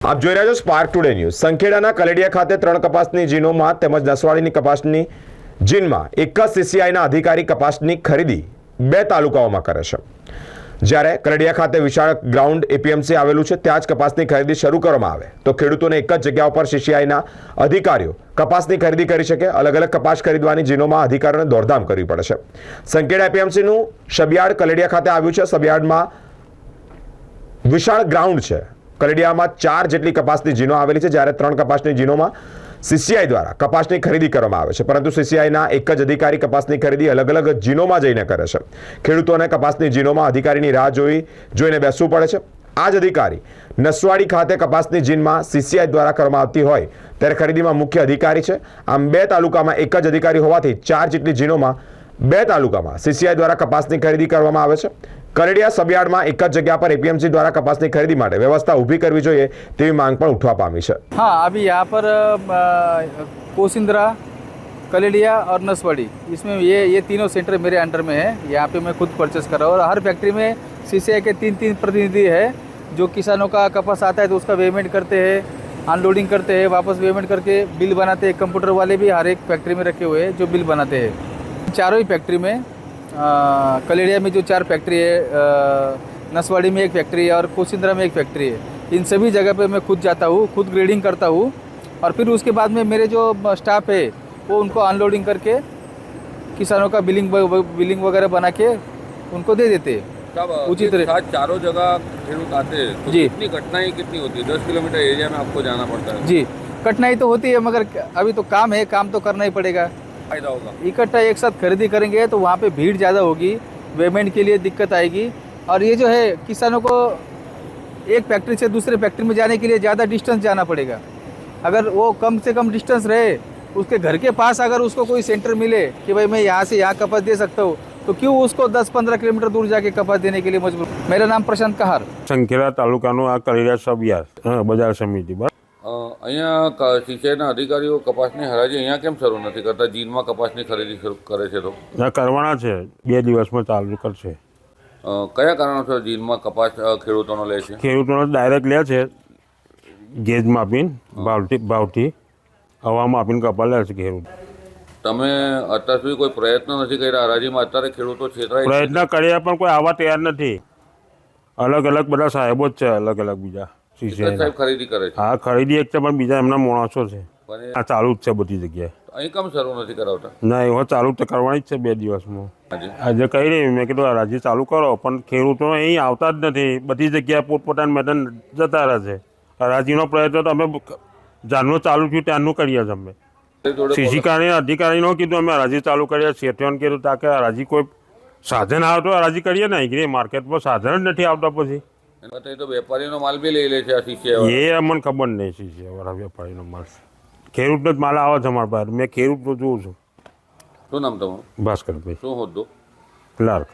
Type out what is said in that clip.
આપ જોઈ રહ્યા છો સ્પાર્ક ટુડે ન્યૂઝ સંખેડાના કલેડિયા ખાતે ત્રણ કપાસની જીનોમાં તેમજ નસવાડીની કપાસની જીનમાં એક જ સીસીઆઈના અધિકારી કપાસની ખરીદી બે તાલુકાઓમાં કરે છે. જ્યારે કલેડિયા ખાતે વિશાળ ગ્રાઉન્ડ એપીએમસી આવેલું છે, ત્યાં જ કપાસની ખરીદી શરૂ કરવામાં આવે. તો ખેડૂતોને એક જ જગ્યા ઉપર સીસીઆઈના અધિકારીઓ કપાસની ખરીદી કરી શકે અલગ અલગ કપાસ ખરીદવાની જીનોમાં અધિકારીઓને દોડધામ કરવી પડે છે. સંખેડા એપીએમસીનું શબિયાડ કલેડિયા ખાતે આવ્યું છે. શબિયાડમાં વિશાળ ગ્રાઉન્ડ છે. કલડિયામાં ચાર જેટલી કપાસની જીનો આવેલી છે, જ્યારે ત્રણ કપાસની જીનોમાં સીસીઆઈ દ્વારા કપાસની ખરીદી કરવામાં આવે છે. પરંતુ સીસીઆઈના એક જ અધિકારી કપાસની ખરીદી અલગ અલગ જીનોમાં જઈને કરે છે. ખેડૂતોને કપાસની જીનોમાં અધિકારીની રાહ જોઈ, જોઈને બેસવું પડે છે. આ જ અધિકારી નસવાડી ખાતે કપાસની જીનમાં સીસીઆઈ દ્વારા કરવામાં આવતી હોય, ત્યારે ખરીદીમાં મુખ્ય અધિકારી છે. આમ બે તાલુકામાં એક જ અધિકારી હોવાથી ચાર જેટલી જીનોમાં બે તાલુકામાં સીસીઆઈ દ્વારા કપાસની ખરીદી કરવામાં આવે છે. કરડિયા સબયાર્ડમાં એક જ જગ્યા પર એપીએમસી દ્વારા કપાસની ખરીદી માટે વ્યવસ્થા ઊભી કરવી જોઈએ તેવી માંગ પણ ઉઠવા પામી છે हाँ अभी यहाँ पर अ, कोसिंद्रा कलेडिया और नसवाड़ी इसमें ये ये तीनों सेंटर मेरे अंडर में है यहाँ पे मैं खुद परचेस कर रहा हूँ और हर फैक्ट्री में सी के तीन तीन प्रतिनिधि है जो किसानों का कपास आता है तो उसका पेमेंट करते हैं अनलोडिंग करते हैं वापस पेमेंट करके बिल बनाते हैं कंप्यूटर वाले भी हर एक फैक्ट्री में रखे हुए हैं जो बिल बनाते हैं चारों ही फैक्ट्री में कलेडिया में जो चार फैक्ट्री है नसवाड़ी में एक फैक्ट्री है और कोसिंद्रा में एक फैक्ट्री है। इन सभी जगह पे मैं खुद जाता हूँ खुद ग्रेडिंग करता हूँ और फिर उसके बाद में मेरे जो स्टाफ है वो उनको अनलोडिंग करके किसानों का बिलिंग बिलिंग वगैरह बना के उनको दे देते हैं। उचित रहे- साथ चारों जगह खेडूत आते हैं। तो जी। कितनी घटनाएँ कितनी होती है? दस किलोमीटर एरिया में आपको जाना पड़ता है। जी कठिनाई तो होती है मगर अभी तो काम है काम तो करना ही पड़ेगा। फायदा होगा इकट्ठा एक साथ खरीदी करेंगे तो वहाँ पे भीड़ ज़्यादा होगी पेमेंट के लिए दिक्कत आएगी और ये जो है किसानों को एक फैक्ट्री से दूसरे फैक्ट्री में जाने के लिए ज़्यादा डिस्टेंस जाना पड़ेगा अगर वो कम से कम डिस्टेंस रहे उसके घर के पास अगर उसको कोई सेंटर मिले कि भाई मैं यहाँ से यहाँ कपास दे सकता हूँ तो क्यों उसको 10-15 किलोमीटर दूर जाके कपास देने के लिए मजबूर मेरा नाम प्रशांत कहार સંખેડા તાલુકાનું આ કરિયા સબિયાર હા, બજાર સમિતિ બરાબર અ, અહીંયા સિંચાઈના અધિકારીઓ કપાસની હરાજી અહીંયા કેમ શરૂ નથી કરતા? જીનમાં કપાસની ખરીદી કરે છે તો? કરવાના છે. બે દિવસમાં ચાલુ કરશે. કયા કારણોસર જીનમાં કપાસ ખેડૂતોનો લે છે? ખેડૂતોનો ડાયરેક્ટ લે છે. ગેજમાં આપીને ભાવથી ભાવથી હવામાં આપીને કપાસ લે છે ખેડૂત. તમે અત્યાર સુધી કોઈ પ્રયત્ન નથી કર્યા? હરાજીમાં અત્યારે ખેડૂતો છેતરાય. પ્રયત્ન કર્યા પણ કોઈ આવવા તૈયાર નથી. અલગ અલગ બધા સાહેબો જ છે અલગ અલગ બીજા. સાહેબ ખરીદી કરે છે. હા ખરીદી એક છે પણ બીજા એમના માણસો છે. આ ચાલુ જ છે બધી જગ્યાએ. અહીં કેમ શરૂ નથી કરાવતા? ના એવો ચાલુ તો કરવાની જ છે બે દિવસમાં. આજે? કહી રહી મેં કીધું હરાજી ચાલુ કરો પણ ખેડૂતો અહીં આવતા જ નથી. બધી જગ્યાએ પોતપોતાના મેદાન જતા રહે છે. હરાજીનો પ્રયત્ન તો અમે જાનનું ચાલુ થયું ત્યાંનું કરીએ છીએ અમે. કારણે અધિકારીનો કીધું અમે હરાજી ચાલુ કરીએ શેઠિયોને કીધું તાકે હરાજી કોઈ સાધન આવે તો હરાજી કરીએ ને અહીં માર્કેટમાં સાધન જ નથી આવતા પછી. એ તો વેપારીનો માલ બી લઈ લે છે આ સિંચાઈ એ અમને ખબર નહીં સીસી વાળા વેપારીનો માલ ખેડૂતનો જ માલ આવે છે અમારા પાસે. મેં ખેડૂતનું જોઉં છું. શું નામ તમારું? ભાસ્કરભાઈ. શું હોદ્દો? ક્લાર્ક.